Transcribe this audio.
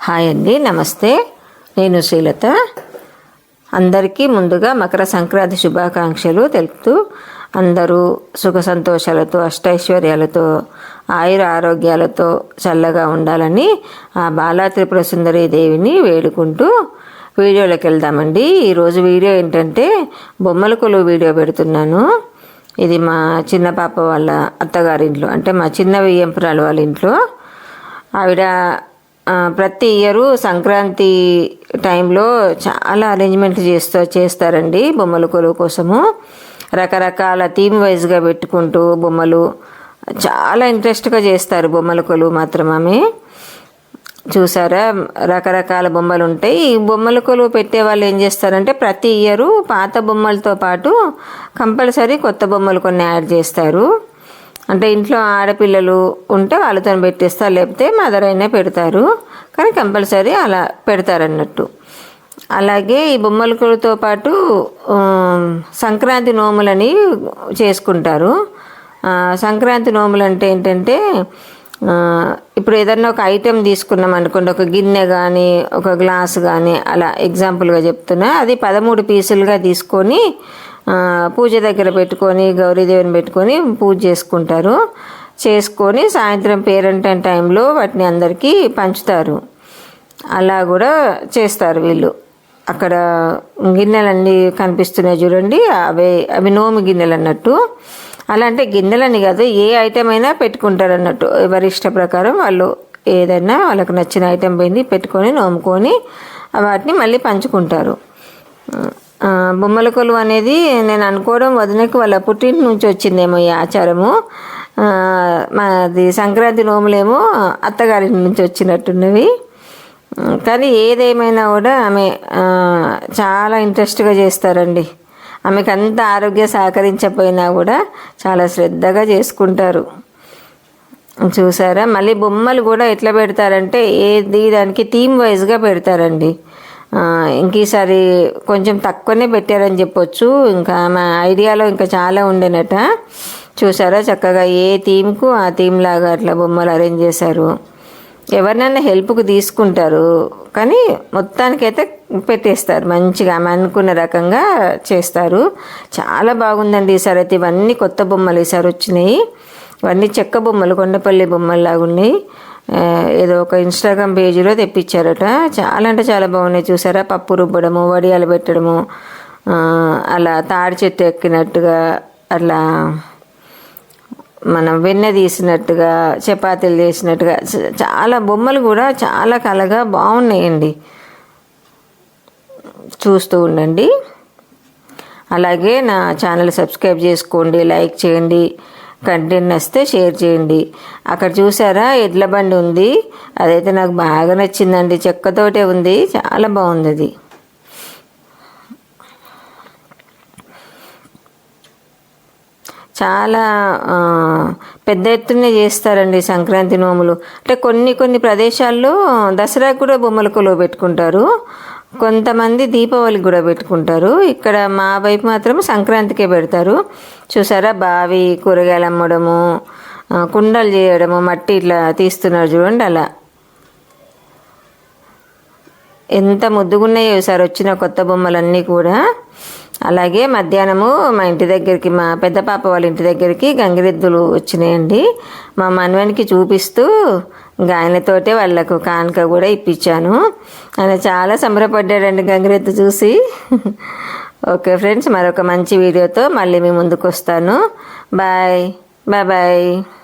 Hi అండి నమస్తే. నేను శ్రీలత. అందరికీ ముందుగా మకర సంక్రాంతి శుభాకాంక్షలు తెలుపుతూ అందరూ సుఖ సంతోషాలతో అష్టైశ్వర్యాలతో ఆయుర ఆరోగ్యాలతో చల్లగా ఉండాలని ఆ బాలా త్రిపుర సుందరి దేవిని వేడుకుంటూ వీడియోలోకి వెళ్దామండి. ఈరోజు వీడియో ఏంటంటే బొమ్మల కొలువు వీడియో పెడుతున్నాను. ఇది మా చిన్న పాప వాళ్ళ అత్తగారింట్లో అంటే మా చిన్న వియ్యంపురాలు వాళ్ళ ఇంట్లో. ఆవిడ ప్రతి ఇయరు సంక్రాంతి టైంలో చాలా అరేంజ్మెంట్ చేస్తూ చేస్తారండి బొమ్మల కొలువు కోసము. రకరకాల థీమ్ వైజ్గా పెట్టుకుంటూ బొమ్మలు చాలా ఇంట్రెస్ట్గా చేస్తారు బొమ్మల కొలువు మాత్రం ఆమె. చూసారా? రకరకాల బొమ్మలు ఉంటాయి. ఈ బొమ్మల కొలువు పెట్టే వాళ్ళు ఏం చేస్తారంటే ప్రతి ఇయరు పాత బొమ్మలతో పాటు కంపల్సరీ కొత్త బొమ్మలు కొన్ని యాడ్ చేస్తారు. అంటే ఇంట్లో ఆడపిల్లలు ఉంటే వాళ్ళతో పెట్టేస్తారు లేకపోతే మదర్ అయినా పెడతారు. కానీ కంపల్సరీ అలా పెడతారన్నట్టు. అలాగే ఈ బొమ్మల పాటు సంక్రాంతి నోములని చేసుకుంటారు. సంక్రాంతి నోములు అంటే ఏంటంటే ఇప్పుడు ఏదన్నా ఒక ఐటెం తీసుకున్నాం అనుకోండి ఒక గిన్నె కానీ ఒక గ్లాస్ కానీ అలా ఎగ్జాంపుల్గా చెప్తున్నా. అది పదమూడు పీసులుగా తీసుకొని పూజ దగ్గర పెట్టుకొని గౌరీదేవిని పెట్టుకొని పూజ చేసుకుంటారు. చేసుకొని సాయంత్రం పేరెంట్ టైంలో వాటిని అందరికీ పంచుతారు. అలా కూడా చేస్తారు వీళ్ళు. అక్కడ గిన్నెలన్నీ కనిపిస్తున్నాయి చూడండి. అవే అవి నోము గిన్నెలు అన్నట్టు. అలా అంటే గిన్నెలని కాదు ఏ ఐటెం అయినా పెట్టుకుంటారు అన్నట్టు. ఎవరి ఇష్ట ప్రకారం వాళ్ళు ఏదైనా వాళ్ళకి నచ్చిన ఐటెం పోయింది పెట్టుకొని నోముకొని వాటిని మళ్ళీ పంచుకుంటారు. బొమ్మల కొలువు అనేది నేను అనుకోవడం వదినకి వాళ్ళ పుట్టింటి నుంచి వచ్చిందేమో ఈ ఆచారము. మాది సంక్రాంతి నోములేమో అత్తగారి నుంచి వచ్చినట్టున్నవి. కానీ ఏదేమైనా కూడా ఆమె చాలా ఇంట్రెస్ట్గా చేస్తారండి. ఆమెకు అంత ఆరోగ్య సహకరించకపోయినా కూడా చాలా శ్రద్ధగా చేసుకుంటారు. చూసారా? మళ్ళీ బొమ్మలు కూడా ఎట్లా పెడతారంటే ఏది దానికి థీమ్ వైజ్గా పెడతారండి. ఇంక ఈసారి కొంచెం తక్కువనే పెట్టారని చెప్పొచ్చు. ఇంకా మా ఐడియాలో ఇంకా చాలా ఉండేనట. చూసారా చక్కగా ఏ థీమ్కు ఆ థీమ్ లాగా అట్లా బొమ్మలు అరేంజ్ చేశారు. ఎవరినైనా హెల్ప్కి తీసుకుంటారు. కానీ మొత్తానికైతే పెట్టేస్తారు. మంచిగా ఆమె అనుకున్న రకంగా చేస్తారు. చాలా బాగుందండి ఈసారి అయితే. ఇవన్నీ కొత్త బొమ్మలు ఈసారి వచ్చినాయి. ఇవన్నీ చెక్క బొమ్మలు కొండపల్లి బొమ్మలు లాగా ఉన్నాయి. ఏదో ఒక ఇన్స్టాగ్రామ్ పేజీలో తెప్పించారట. చాలా అంటే చాలా బాగున్నాయి. చూసారా? పప్పు రుబ్బడము వడియాలు పెట్టడము అలా తాడి చెట్టు ఎక్కినట్టుగా అలా మనం వెన్న తీసినట్టుగా చపాతీలు చేసినట్టుగా చాలా బొమ్మలు కూడా చాలా కలగా బాగున్నాయండి. చూస్తూ ఉండండి. అలాగే నా ఛానల్ సబ్స్క్రైబ్ చేసుకోండి లైక్ చేయండి. కంటెంట్ వస్తే షేర్ చేయండి. అక్కడ చూసారా? ఎడ్ల బండి ఉంది. అదైతే నాకు బాగా నచ్చిందండి. చెక్కతోటే ఉంది. చాలా బాగుంది అది. చాలా పెద్ద ఎత్తునే చేస్తారండి సంక్రాంతి నోములు. అంటే కొన్ని కొన్ని ప్రదేశాల్లో దసరాకు కూడా బొమ్మల కొలువు పెట్టుకుంటారు. కొంతమంది దీపావళికి కూడా పెట్టుకుంటారు. ఇక్కడ మా వైపు మాత్రం సంక్రాంతికే పెడతారు. చూసారా? బావి కూరగాయలు అమ్మడము కుండలు చేయడము మట్టి ఇట్లా తీస్తున్నారు చూడండి అలా. ఎంత ముద్దుగున్నాయో ఈసారి వచ్చిన కొత్త బొమ్మలన్నీ కూడా. అలాగే మధ్యాహ్నము మా ఇంటి దగ్గరికి మా పెద్ద పాప వాళ్ళ ఇంటి దగ్గరికి గంగిరెద్దులు వచ్చినాయండి. మా మనవనికి చూపిస్తూ ఇంకా ఆయనతోటే వాళ్ళకు కానుక కూడా ఇప్పించాను. ఆయన చాలా సంబరపడ్డాడండి గంగిరెద్దు చూసి. ఓకే ఫ్రెండ్స్ మరొక మంచి వీడియోతో మళ్ళీ మీ ముందుకు వస్తాను. బాయ్. Bye bye.